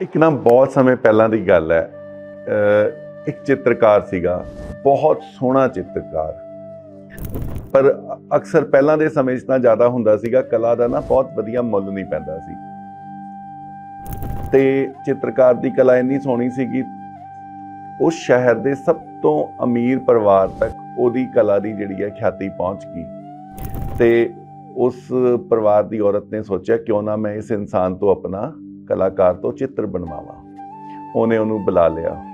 ਇੱਕ ਨਾ ਬਹੁਤ ਸਮੇਂ ਪਹਿਲਾਂ ਦੀ ਗੱਲ ਹੈ ਇੱਕ ਚਿੱਤਰਕਾਰ ਸੀਗਾ, ਬਹੁਤ ਸੋਹਣਾ ਚਿੱਤਰਕਾਰ। ਪਰ ਅਕਸਰ ਪਹਿਲਾਂ ਦੇ ਸਮੇਂ 'ਚ ਤਾਂ ਜ਼ਿਆਦਾ ਹੁੰਦਾ ਸੀਗਾ, ਕਲਾ ਦਾ ਨਾ ਬਹੁਤ ਵਧੀਆ ਮੁੱਲ ਨਹੀਂ ਪੈਂਦਾ ਸੀ। ਤੇ ਚਿੱਤਰਕਾਰ ਦੀ ਕਲਾ ਇੰਨੀ ਸੋਹਣੀ ਸੀਗੀ, ਉਸ ਸ਼ਹਿਰ ਦੇ ਸਭ ਤੋਂ ਅਮੀਰ ਪਰਿਵਾਰ ਤੱਕ ਉਹਦੀ ਕਲਾ ਦੀ ਜਿਹੜੀ ਹੈ ਖਿਆਤੀ ਪਹੁੰਚ ਗਈ। ਤੇ ਉਸ ਪਰਿਵਾਰ ਦੀ ਔਰਤ ਨੇ ਸੋਚਿਆ, ਕਿਉਂ ਨਾ ਮੈਂ ਇਸ ਇਨਸਾਨ ਤੋਂ ਆਪਣਾ ਕਲਾਕਾਰ ਤੋਂ ਚਿੱਤਰ ਬਣਵਾਵਾਂ। ਉਹਨੇ ਉਹਨੂੰ ਬੁਲਾ ਲਿਆ।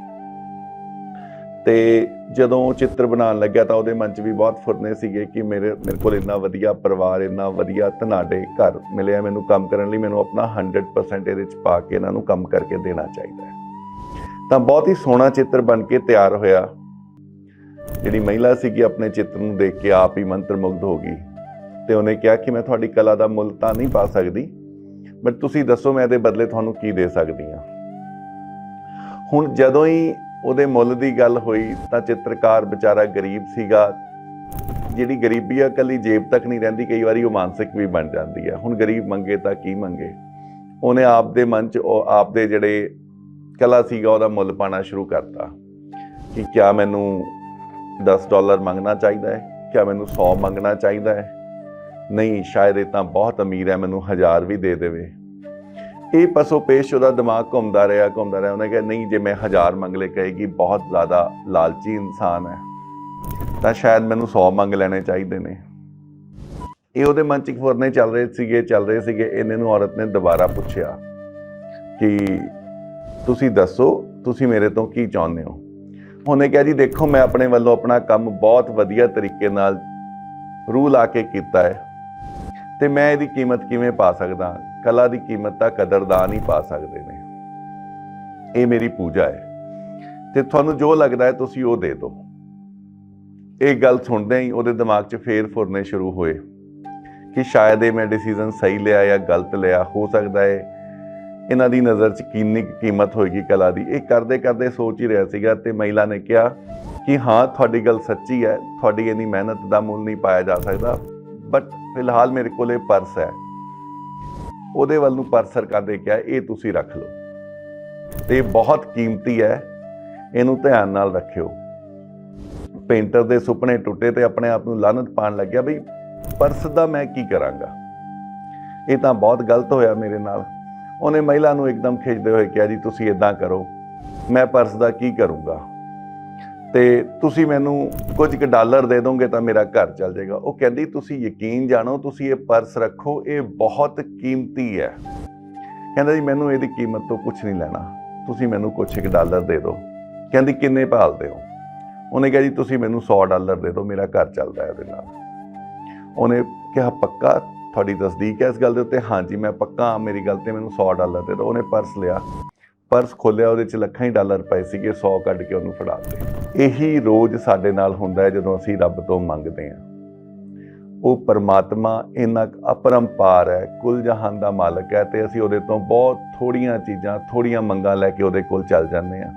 ਤੇ ਜਦੋਂ ਉਹ ਚਿੱਤਰ ਬਣਾਉਣ ਲੱਗਿਆ ਤਾਂ ਉਹਦੇ ਮਨ 'ਚ ਵੀ ਬਹੁਤ ਫੁਰਨੇ ਸੀਗੇ ਕਿ ਮੇਰੇ ਮੇਰੇ ਕੋਲ ਇੰਨਾ ਵਧੀਆ ਪਰਿਵਾਰ, ਇੰਨਾ ਵਧੀਆ ਧਨਾਡੇ ਘਰ ਮਿਲਿਆ ਮੈਨੂੰ ਕੰਮ ਕਰਨ ਲਈ। ਮੈਨੂੰ ਆਪਣਾ 100% ਇਹਦੇ 'ਚ ਪਾ ਕੇ ਇਹਨਾਂ ਨੂੰ ਕੰਮ ਕਰਕੇ ਦੇਣਾ ਚਾਹੀਦਾ ਹੈ। ਤਾਂ ਬਹੁਤ ਹੀ ਸੋਹਣਾ ਚਿੱਤਰ ਬਣ ਕੇ ਤਿਆਰ ਹੋਇਆ। ਜਿਹੜੀ ਮਹਿਲਾ ਸੀਗੀ ਆਪਣੇ ਚਿੱਤਰ ਨੂੰ ਦੇਖ ਕੇ ਆਪ ਹੀ ਮੰਤਰਮੁਗਧ ਹੋ ਗਈ। ਤੇ ਉਹਨੇ ਕਿਹਾ ਕਿ ਮੈਂ ਤੁਹਾਡੀ ਕਲਾ ਦਾ ਮੁੱਲ ਤਾਂ ਨਹੀਂ ਪਾ ਸਕਦੀ। ਬਟ ਤੁਸੀਂ ਦੱਸੋ ਮੈਂ ਇਹਦੇ ਬਦਲੇ ਤੁਹਾਨੂੰ ਕੀ ਦੇ ਸਕਦੀ ਹਾਂ? ਹੁਣ ਜਦੋਂ ਹੀ ਉਹਦੇ ਮੁੱਲ ਦੀ ਗੱਲ ਹੋਈ ਤਾਂ ਚਿੱਤਰਕਾਰ ਵਿਚਾਰਾ ਗਰੀਬ ਸੀਗਾ। ਜਿਹੜੀ ਗਰੀਬੀ ਆ ਕੱਲੀ ਜੇਬ ਤੱਕ ਨਹੀਂ ਰਹਿੰਦੀ, ਕਈ ਵਾਰੀ ਉਹ ਮਾਨਸਿਕ ਵੀ ਬਣ ਜਾਂਦੀ ਹੈ। ਹੁਣ ਗਰੀਬ ਮੰਗੇ ਤਾਂ ਕੀ ਮੰਗੇ? ਉਹਨੇ ਆਪ ਦੇ ਮਨ 'ਚ ਉਹ ਆਪ ਦੇ ਜਿਹੜੇ ਕਲਾ ਸੀਗਾ, ਉਹਦਾ ਮੁੱਲ ਪਾਣਾ ਸ਼ੁਰੂ ਕਰਤਾ। ਕਿ ਕਿਆ ਮੈਨੂੰ 10 ਡਾਲਰ ਮੰਗਣਾ ਚਾਹੀਦਾ ਹੈ? ਕਿਆ ਮੈਨੂੰ 100 ਮੰਗਣਾ ਚਾਹੀਦਾ ਹੈ? ਨਹੀਂ, ਸ਼ਾਇਦ ਇਹ ਤਾਂ ਬਹੁਤ ਅਮੀਰ ਹੈ, ਮੈਨੂੰ ਹਜ਼ਾਰ ਵੀ ਦੇ ਦੇਵੇ। ਇਹ ਪਸੋ ਪੇਸ਼ ਉਹਦਾ ਦਿਮਾਗ ਘੁੰਮਦਾ ਰਿਹਾ ਘੁੰਮਦਾ ਰਿਹਾ। ਉਹਨੇ ਕਿਹਾ, ਨਹੀਂ, ਜੇ ਮੈਂ ਹਜ਼ਾਰ ਮੰਗ ਲੈ, ਕਹੇਗੀ, ਬਹੁਤ ਜ਼ਿਆਦਾ ਲਾਲਚੀ ਇਨਸਾਨ ਹੈ। ਤਾਂ ਸ਼ਾਇਦ ਮੈਨੂੰ 100 ਮੰਗ ਲੈਣੇ ਚਾਹੀਦੇ ਨੇ। ਇਹ ਉਹਦੇ ਮਨ 'ਚ ਇੱਕ ਫੁਰਨੇ ਚੱਲ ਰਹੇ ਸੀਗੇ, ਚੱਲ ਰਹੇ ਸੀਗੇ। ਇਹਨੇ ਨੂੰ ਔਰਤ ਨੇ ਦੁਬਾਰਾ ਪੁੱਛਿਆ ਕਿ, ਤੁਸੀਂ ਦੱਸੋ, ਤੁਸੀਂ ਮੇਰੇ ਤੋਂ ਕੀ ਚਾਹੁੰਦੇ ਹੋ? ਉਹਨੇ ਕਿਹਾ, ਜੀ, ਦੇਖੋ, ਮੈਂ ਆਪਣੇ ਵੱਲੋਂ ਆਪਣਾ ਕੰਮ ਬਹੁਤ ਵਧੀਆ ਤਰੀਕੇ ਨਾਲ ਰੂਹ ਲਾ ਕੇ ਕੀਤਾ ਹੈ ਤੇ ਮੈਂ ਇਹਦੀ ਕੀਮਤ ਕਿਵੇਂ ਪਾ ਸਕਦਾ? ਕਲਾ ਦੀ ਕੀਮਤ ਤਾਂ ਕਦਰਦਾਨ ਹੀ ਪਾ ਸਕਦੇ ਨੇ। ਇਹ ਮੇਰੀ ਪੂਜਾ ਹੈ। ਤੇ ਤੁਹਾਨੂੰ ਜੋ ਲੱਗਦਾ ਹੈ ਤੁਸੀਂ ਉਹ ਦੇ ਦਿਓ। ਇਹ ਗੱਲ ਸੁਣਦੇ ਹੀ ਉਹਦੇ ਦਿਮਾਗ 'ਚ ਫੇਰ ਫੁਰਨੇ ਸ਼ੁਰੂ ਹੋਏ ਕਿ ਸ਼ਾਇਦ ਇਹ ਮੈਂ ਡਿਸੀਜਨ ਸਹੀ ਲਿਆ ਜਾਂ ਗਲਤ ਲਿਆ, ਹੋ ਸਕਦਾ ਹੈ ਇਹਨਾਂ ਦੀ ਨਜ਼ਰ 'ਚ ਕਿੰਨੀ ਕੀਮਤ ਹੋਏਗੀ ਕਲਾ ਦੀ। ਇਹ ਕਰਦੇ ਕਰਦੇ ਸੋਚ ਹੀ ਰਿਹਾ ਸੀਗਾ ਤੇ ਮਹਿਲਾ ਨੇ ਕਿਹਾ ਕਿ ਹਾਂ, ਤੁਹਾਡੀ ਗੱਲ ਸੱਚੀ ਹੈ, ਤੁਹਾਡੀ ਇੰਨੀ ਮਿਹਨਤ ਦਾ ਮੁੱਲ ਨਹੀਂ ਪਾਇਆ ਜਾ ਸਕਦਾ ਬਟ ਫਿਲਹਾਲ ਮੇਰੇ ਕੋਲ ਇਹ ਪਰਸ ਹੈ। ਉਹਦੇ ਵੱਲ ਨੂੰ ਪਰਸ ਸਰਕਾਰ ਦੇ ਕਿਹਾ, ਇਹ ਤੁਸੀਂ ਰੱਖ ਲਓ। ਤੇ ਇਹ ਬਹੁਤ ਕੀਮਤੀ ਹੈ। ਇਹਨੂੰ ਧਿਆਨ ਨਾਲ ਰੱਖਿਓ। ਪੇਂਟਰ ਦੇ ਸੁਪਨੇ ਟੁੱਟੇ ਤੇ ਆਪਣੇ ਆਪ ਨੂੰ ਲਾਨਤ ਪਾਣ ਲੱਗਿਆ, ਬਈ ਪਰਸ ਦਾ ਮੈਂ ਕੀ ਕਰਾਂਗਾ? ਇਹ ਤਾਂ ਬਹੁਤ ਗਲਤ ਹੋਇਆ ਮੇਰੇ ਨਾਲ। ਉਹਨੇ ਮਹਿਲਾ ਨੂੰ ਇੱਕਦਮ ਖਿੱਚਦੇ ਹੋਏ ਕਿਹਾ, ਜੀ, ਤੁਸੀਂ ਇਦਾਂ ਕਰੋ। ਮੈਂ ਪਰਸ ਦਾ ਕੀ ਕਰੂੰਗਾ? ਤੇ ਤੁਸੀਂ ਮੈਨੂੰ ਕੁਝ ਕੁ ਡਾਲਰ ਦੇ ਦੋਗੇ ਤਾਂ ਮੇਰਾ ਘਰ ਚੱਲ ਜਾਏਗਾ। ਉਹ ਕਹਿੰਦੀ, ਤੁਸੀਂ ਯਕੀਨ ਜਾਣੋ, ਤੁਸੀਂ ਇਹ ਪਰਸ ਰੱਖੋ, ਇਹ ਬਹੁਤ ਕੀਮਤੀ ਹੈ। ਕਹਿੰਦਾ ਜੀ, ਮੈਨੂੰ ਇਹਦੀ ਕੀਮਤ ਤੋਂ ਕੁਝ ਨਹੀਂ ਲੈਣਾ। ਤੁਸੀਂ ਮੈਨੂੰ ਕੁਝ ਕੁ ਡਾਲਰ ਦੇ ਦਿਓ। ਕਹਿੰਦੀ, ਕਿੰਨੇ ਭਾਲਦੇ ਹੋ ਉਹਨੇ ਕਿਹਾ ਜੀ, ਤੁਸੀਂ ਮੈਨੂੰ 100 ਡਾਲਰ ਦੇ ਦਿਓ, ਮੇਰਾ ਘਰ ਚੱਲਦਾ ਹੈ ਇਹਦੇ ਨਾਲ। ਉਹਨੇ ਕਿਹਾ, ਪੱਕਾ? ਤੁਹਾਡੀ ਤਸਦੀਕ ਹੈ ਇਸ ਗੱਲ ਦੇ ਉੱਤੇ? ਹਾਂਜੀ, ਮੈਂ ਪੱਕਾ ਮੇਰੀ ਗੱਲ ਤੇ ਮੈਨੂੰ 100 ਡਾਲਰ ਦੇ ਦਿਓ। ਉਹਨੇ ਪਰਸ ਲਿਆ। ਪਰਸ ਖੋਲਿਆ, ਉਹਦੇ ਚ ਲੱਖਾਂ ਹੀ ਡਾਲਰ ਪਏ ਸੀਗੇ 100 ਕੱਢ ਕੇ ਉਹਨੂੰ ਫੜਾ ਦਿੱਤੇ। ਇਹੀ ਰੋਜ਼ ਸਾਡੇ ਨਾਲ ਹੁੰਦਾ ਹੈ, ਜਦੋਂ ਅਸੀਂ ਰੱਬ ਤੋਂ ਮੰਗਦੇ ਹਾਂ। ਉਹ ਪਰਮਾਤਮਾ ਇੰਨਾ ਕੁ ਅਪਰੰਪਾਰ ਹੈ, ਕੁੱਲ ਜਹਾਨ ਦਾ ਮਾਲਕ ਹੈ, ਤੇ ਅਸੀਂ ਉਹਦੇ ਤੋਂ ਬਹੁਤ ਥੋੜੀਆਂ ਚੀਜ਼ਾਂ ਥੋੜੀਆਂ ਮੰਗਾਂ ਲੈ ਕੇ ਉਹਦੇ ਕੋਲ ਚੱਲ ਜਾਂਦੇ ਹਾਂ।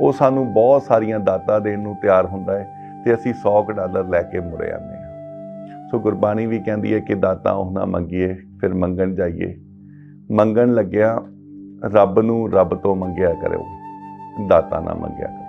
ਉਹ ਸਾਨੂੰ ਬਹੁਤ ਸਾਰੀਆਂ ਦਾਤਾਂ ਦੇਣ ਨੂੰ ਤਿਆਰ ਹੁੰਦਾ ਹੈ, ਤੇ ਅਸੀਂ 100 ਕੁ ਡਾਲਰ ਲੈ ਕੇ ਮੁੜੇ ਆਉਂਦੇ ਹਾਂ। ਸੋ ਗੁਰਬਾਣੀ ਵੀ ਕਹਿੰਦੀ ਹੈ ਕਿ ਦਾਤਾ ਉਹ ਨਾ ਮੰਗੀਏ, ਫਿਰ ਮੰਗਣ ਜਾਈਏ। ਮੰਗਣ ਲੱਗਿਆ ਰੱਬ ਨੂੰ ਰੱਬ ਤੋਂ ਮੰਗਿਆ ਕਰਿਓ ਦਾਤਾ ਨਾ ਮੰਗਿਆ ਕਰੋ